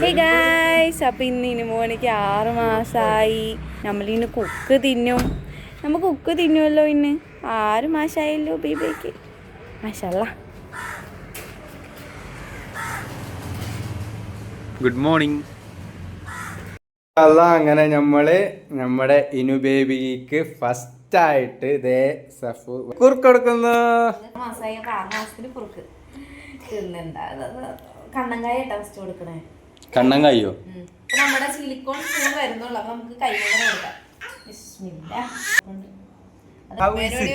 Hey guys അപ്പം ഇന്ന് ഇനി മോനിക്ക് ആറ് മാസമായി നമ്മളിന്ന് കുക്ക് തിന്നും. നമുക്ക് കുക്ക് തിന്നുമല്ലോ ഇന്ന്. ആറ് മാസമായല്ലോ ബേബിക്ക്. മാഷല്ല ഗുഡ് മോർണിംഗ് അല്ല അങ്ങനെ നമ്മൾ നമ്മുടെ ഇനു ബേബിക്ക് ഫസ്റ്റ് ആയിട്ട് ഇതേ സഫു കുറുക്കൊടുക്കുന്നു മാസമായി അപ്പം ആറ് മാസത്തിന് കുറുക്ക്. തിന്നണ്ട കണ്ണങ്കായ ഫസ്റ്റ് കൊടുക്കണേ. കണ്ണം കയ്യോ നമ്മുടെ സിലിക്കോൺ സ്പൂൺ വരുന്നുള്ളൂ. അപ്പൊ നമുക്ക് കൈ കൊണ്ട് കൊടുക്കാം?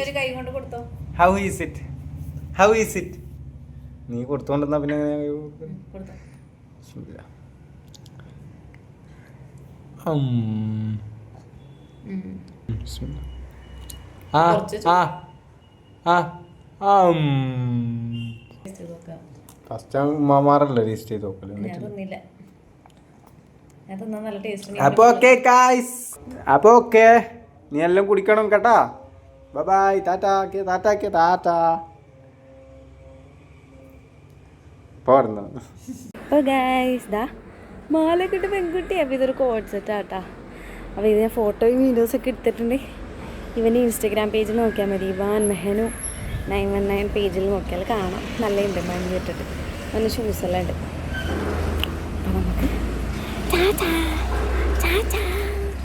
ഒരു കൈ കൊണ്ട് കൊടുത്തോ. How is it how is it നീ കൊടുത്തോണ്ടെന്നാ പിന്നെ. ആ ആ ആ ആ. ഫസ്റ്റ് ഉമ്മമാരല്ലേ രജിസ്റ്റർ ചെയ്ത് നോക്കൽ? ഞാൻ നല്ല ടേസ്റ്റ് അപ്പൊ ഓക്കെ കായ്സ് അപ്പൊ ഓക്കെ നീ എല്ലാം കുടിക്കണം കേട്ടാ. ബൈ താറ്റാക്കി താറ്റാക്കി താറ്റാ പോരുന്നു. അപ്പോൾ ഗൈസ് ദാ പെൺകുട്ടി അപ്പോൾ ഇതൊരു കോഡ് സെറ്റ് ആട്ടാ. അപ്പോൾ ഇത് ഞാൻ ഫോട്ടോയും വീഡിയോസൊക്കെ എടുത്തിട്ടുണ്ട്. ഇവന്റെ ഇൻസ്റ്റഗ്രാം പേജിൽ നോക്കിയാൽ മതി. ഇവാൻ മെഹനു നയൻ വൺ നയൻ പേജിൽ നോക്കിയാൽ കാണാം. നല്ലതുണ്ട് മഞ്ഞ് ഇട്ടിട്ട്. നല്ല ഷൂസ് എല്ലാം ഉണ്ട് അപ്പോൾ നമുക്ക് 渣渣渣渣。